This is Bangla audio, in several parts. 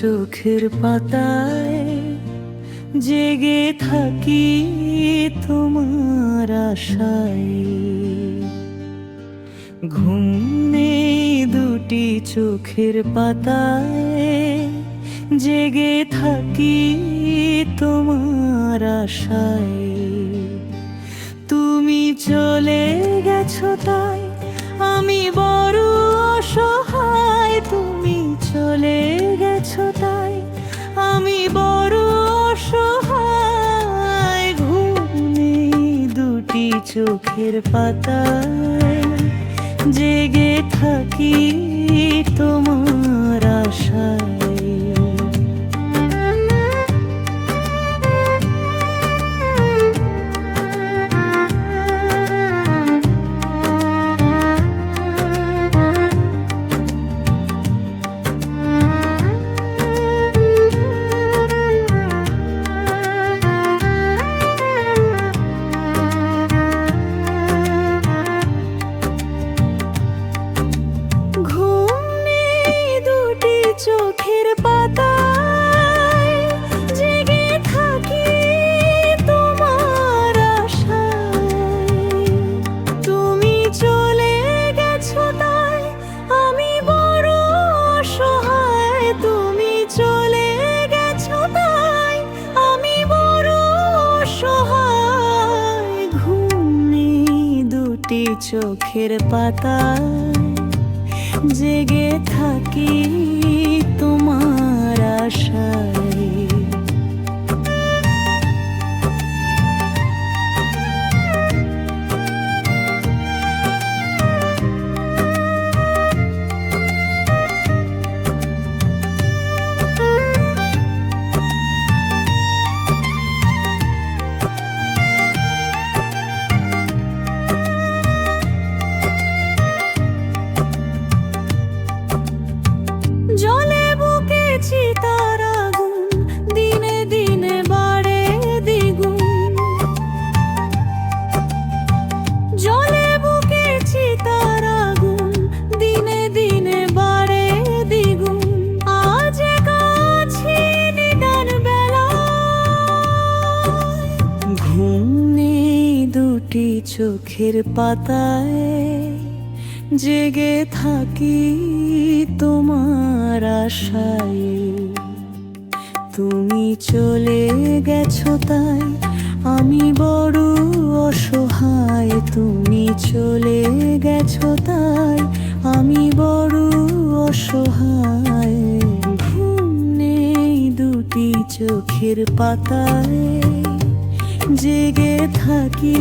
চোখের পাতায় জেগে থাকি তোমার আশায়। ঘুম নেই দুটি চোখের পাতায়, জেগে থাকি তোমার আশায়। তুমি চলে গেছো তাই আমি বড় চোখের পাতা জেগে থাকি তোমার আশায়। চোখের পাতায় জেগে থাকি তোমার আশায়। চোখের পাতায় জেগে থাকি তোমার আশায়। তুমি চলে গেছো তাই আমি বড় অসহায়। তুমি চলে গেছো তাই আমি বড় অসহায়। ঘুম নেই দুটি চোখের পাতায়, জেগে থাকি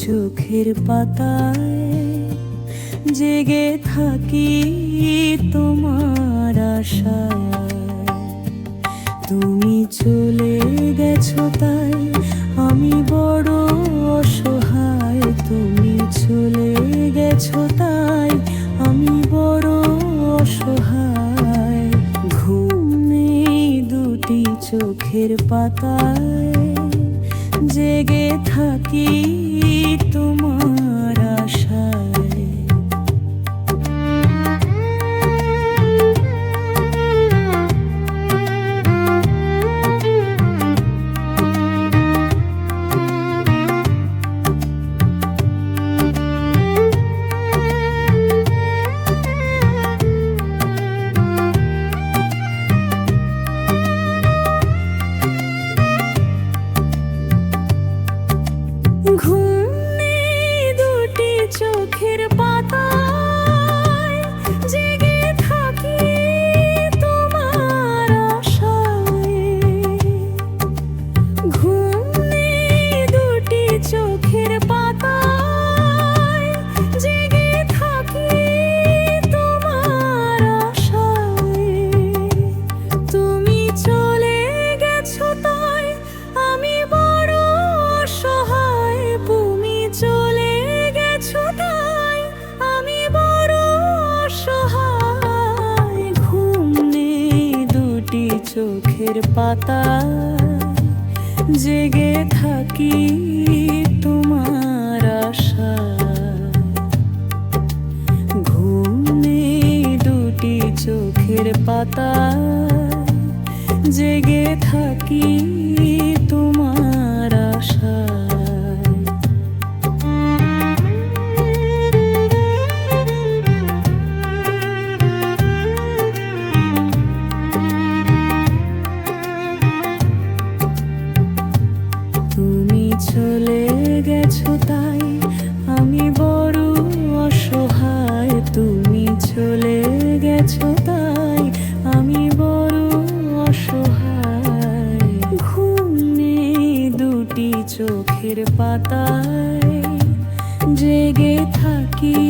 চোখের পাতায় জেগে থাকি তোমার আশায়। তুমি চলে গেছো তাই আমি বড় অসহায়। তুমি চলে গেছো তাই আমি বড় অসহায়। ঘুম নেই দুটি চোখের পাতায়। জেগে থাকি তোমার চোখের পাতা জেগে থাকি তোমার গেছো তাই আমি বড় অসহায়, তুমি চলে গেছো তাই আমি বড় অসহায়। ঘুম নেই দুটি চোখের পাতায়, জেগে থাকি